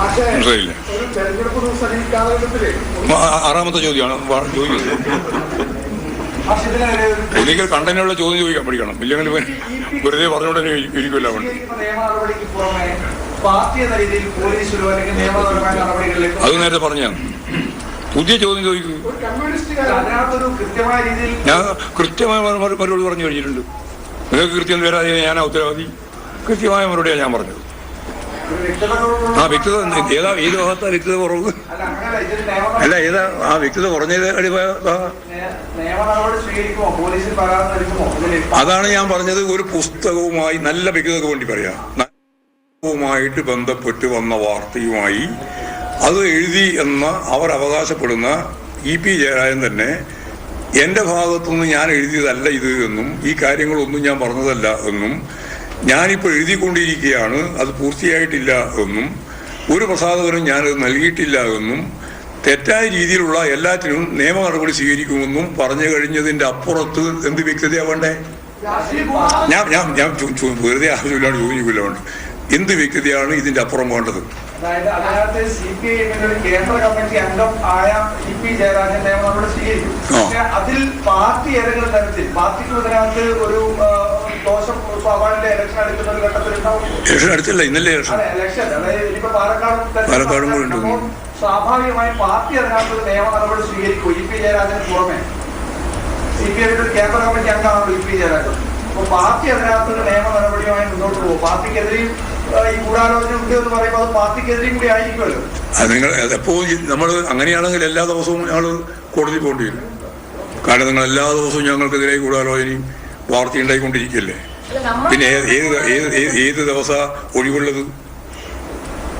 മനസ്സിലായില്ലേ? ആറാമത്തെ ചോദ്യമാണ്. ചോദിക്കുന്നത് ഒരിക്കൽ കണ്ടതിനുള്ള ചോദ്യം ചോദിക്കാൻ പഠിക്കണം. ഇല്ലെങ്കിൽ വെറുതെ പറഞ്ഞോടനെ ഇരിക്കില്ല അത് നേരത്തെ പറഞ്ഞാണ് പുതിയ ചോദ്യം ചോദിക്കും. ഞാൻ കൃത്യമായ മറു- മറു- മറുപടി പറഞ്ഞു കഴിഞ്ഞിട്ടുണ്ട്. നിങ്ങൾക്ക് കൃത്യം വരാതെ ഞാൻ ഉത്തരവാദി. കൃത്യമായ മറുപടിയാണ് ഞാൻ പറഞ്ഞത്. ആ വ്യക്തത ഏതാ ഏത് ഭാഗത്താ വ്യക്തത കുറവ്? അല്ല ഏതാ ആ വ്യക്തത കുറഞ്ഞത് അതാണ് ഞാൻ പറഞ്ഞത് ഒരു പുസ്തകവുമായി നല്ല വ്യക്തതക്ക് വേണ്ടി പറയാം. വുമായിട്ട് ബന്ധപ്പെട്ട് വന്ന വാർത്തയുമായി അത് എഴുതി എന്ന് അവർ അവകാശപ്പെടുന്ന ഇ പി ജയരാജൻ തന്നെ എന്റെ ഭാഗത്തുനിന്ന് ഞാൻ എഴുതിയതല്ല ഇത് എന്നും ഈ കാര്യങ്ങളൊന്നും ഞാൻ പറഞ്ഞതല്ല എന്നും ഞാനിപ്പോൾ എഴുതിക്കൊണ്ടിരിക്കുകയാണ്. അത് പൂർത്തിയായിട്ടില്ല എന്നും ഒരു പ്രസാധകനും ഞാനത് നൽകിയിട്ടില്ല എന്നും തെറ്റായ രീതിയിലുള്ള എല്ലാറ്റിനും നിയമ നടപടി സ്വീകരിക്കുമെന്നും പറഞ്ഞു കഴിഞ്ഞതിന്റെ അപ്പുറത്ത് എന്ത് വ്യക്തതയാ വേണ്ടേ? ഞാൻ ഞാൻ ഞാൻ വെറുതെ ആവശ്യമില്ലാണ്ട് ചോദിക്കില്ല വേണ്ട. എന്ത് വ്യക്തതയാണ് ഇതിന്റെ അപ്പുറം വേണ്ടത്. അതിൽ പാർട്ടി ഏതെങ്കിലും തരത്തിൽ പാർട്ടിക്ക് ഇതിനകത്ത് ഒരു ദോഷം ഇലക്ഷൻ അടുത്തില്ല ഇന്നലെ ഇലക്ഷൻ പാലക്കാട് കൂടി ഉണ്ട്. സ്വാഭാവികമായും പാർട്ടി അതിനകത്ത് ഒരു നിയമ നടപടി സ്വീകരിക്കും. ഇ പി ജയരാജന് പുറമെ. സി പി ഐ ഒരു കേന്ദ്ര കമ്മിറ്റി അംഗമാണ് ഇ പി ജയരാജൻ. അപ്പൊ പാർട്ടി അതിനകത്ത് ഒരു നിയമ നടപടിയുമായി മുന്നോട്ട് പോകും. പാർട്ടിക്കെതിരെയും ഈ ഗൂഢാലോചന ഉണ്ട് എന്ന് പറയുമ്പോൾ അത് പാർട്ടിക്കെതിരെയും കൂടി ആയിരിക്കുമല്ലോ. അത് നിങ്ങൾ എപ്പോ നമ്മൾ അങ്ങനെയാണെങ്കിൽ എല്ലാ ദിവസവും ഞങ്ങൾ കോടതി പോകേണ്ടി വരും. കാരണം നിങ്ങൾ എല്ലാ ദിവസവും ഞങ്ങൾക്കെതിരെ കൂടാലോചനയും വാർത്ത ഉണ്ടായിക്കൊണ്ടിരിക്കല്ലേ പിന്നെ ഏത് ഏത് ഏത് ദിവസ ഒഴിവുള്ളത്?